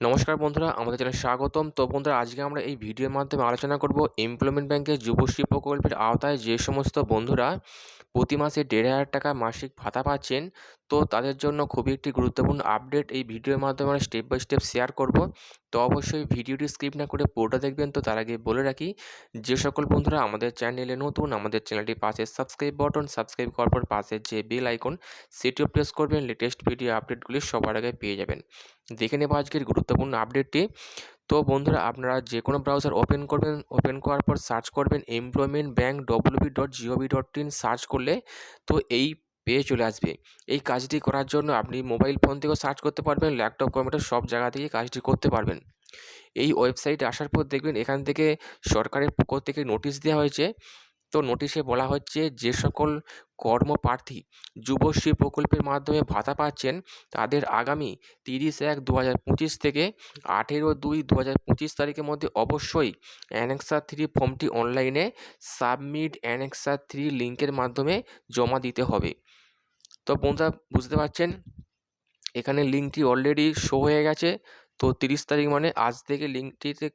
নমস্কার বন্ধুরা, আমাদের চ্যানেলে স্বাগতম। তো বন্ধুরা, আজকে আমরা এই ভিডিওর মাধ্যমে আলোচনা করব এমপ্লয়মেন্ট ব্যাংকের যুবশ্রী প্রকল্পের আওতায় যে সমস্ত বন্ধুরা প্রতি মাসে দেড় হাজার টাকা মাসিক ভাতা পাচ্ছেন। তো তাদের জন্য খুবই একটি গুরুত্বপূর্ণ আপডেট এই ভিডিওর মাধ্যমে আমরা স্টেপ বাই স্টেপ শেয়ার করব। তো অবশ্যই ভিডিওটি স্কিপ না করে পুরোটা দেখবেন। তো তার আগে বলে রাখি, যে সকল বন্ধুরা আমাদের চ্যানেলে নতুন, আমাদের চ্যানেলটি পাশে সাবস্ক্রাইব বটন সাবস্ক্রাইব করার পর পাশে যে বেল আইকন সেটিও প্রেস করবেন। লেটেস্ট ভিডিও আপডেটগুলি সবার আগে পেয়ে যাবেন। দেখে নেব আজকের গুরুত্বপূর্ণ আপডেটটি তো বন্ধুরা, আপনারা যে কোনো ব্রাউজার ওপেন করবেন ওপেন করার পর সার্চ করবেন employment bank WB dot GOV dot in search করলে তো এই পেয়ে চলে আসবে। এই কাজটি করার জন্য আপনি মোবাইল ফোন থেকেও সার্চ করতে পারবেন ল্যাপটপ কম্পিউটার সব জায়গা থেকে কাজটি করতে পারবেন। এই ওয়েবসাইটে আসার পর দেখবেন এখান থেকে সরকারের পক্ষ থেকে নোটিশ দেওয়া হয়েছে। তো নোটিশে বলা হচ্ছে যে সকল কর্মপ্রার্থী যুবশ্রী প্রকল্পের মাধ্যমে ভাতা পাচ্ছেন তাদের আগামী তিরিশ এক দু হাজার পঁচিশ থেকে আঠেরো দুই দু হাজার পঁচিশ তারিখের মধ্যে অবশ্যই অ্যানেক্সার থ্রি ফর্মটি অনলাইনে সাবমিট অ্যানেক্সার থ্রি লিঙ্কের মাধ্যমে জমা দিতে হবে। তো বন্ধুরা, বুঝতে পারছেন? এখানে লিঙ্কটি অলরেডি শো হয়ে গেছে। তো তিরিশ তারিখ মানে আজ থেকে লিঙ্কটিতে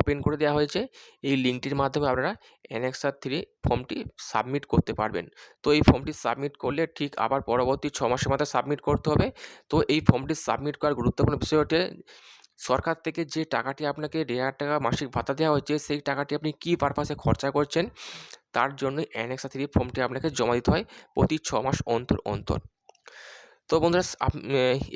ওপেন করে দেওয়া হয়েছে। এই লিঙ্কটির মাধ্যমে আপনারা অ্যানেক্সার থ্রি ফর্মটি সাবমিট করতে পারবেন। তো এই ফর্মটি সাবমিট করলে ঠিক আবার পরবর্তী ছ মাসের মাথায় সাবমিট করতে হবে। তো এই ফর্মটি সাবমিট করার গুরুত্বপূর্ণ বিষয় হচ্ছে, সরকার থেকে যে টাকাটি আপনাকে দেড় হাজার টাকা মাসিক ভাতা দেওয়া হচ্ছে সেই টাকাটি আপনি কী পারপাসে খরচা করছেন? তার জন্য অ্যানেক্সা থ্রি ফর্মটি আপনাকে জমা দিতে হয় প্রতি ছ মাস অন্তর অন্তর। তো বন্ধুরা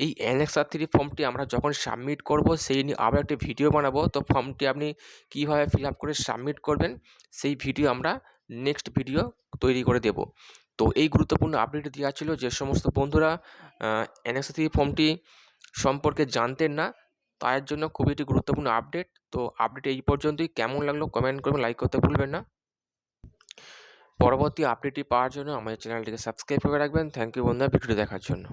এই অ্যানেক্সার থ্রি ফর্মটি আমরা যখন সাবমিট করব, সেই নিয়ে আবার একটি ভিডিও বানাবো। তো ফর্মটি আপনি কীভাবে ফিল আপ করে সাবমিট করবেন, সেই ভিডিও আমরা নেক্সট ভিডিও তৈরি করে দেব। তো এই গুরুত্বপূর্ণ আপডেট দেওয়া ছিল যে সমস্ত বন্ধুরা অ্যানেক্সার থ্রি ফর্মটি সম্পর্কে জানতেন না, তার জন্য খুবই একটি গুরুত্বপূর্ণ আপডেট তো আপডেট এই পর্যন্তই। কেমন লাগল কমেন্ট করবেন লাইক করতে ভুলবেন না। পরবর্তী আপডেটটি পাওয়ার জন্য আমাদের চ্যানেলটিকে সাবস্ক্রাইব করে রাখবেন। থ্যাংক ইউ বন্ধুরা, ভিডিওটি দেখার জন্য।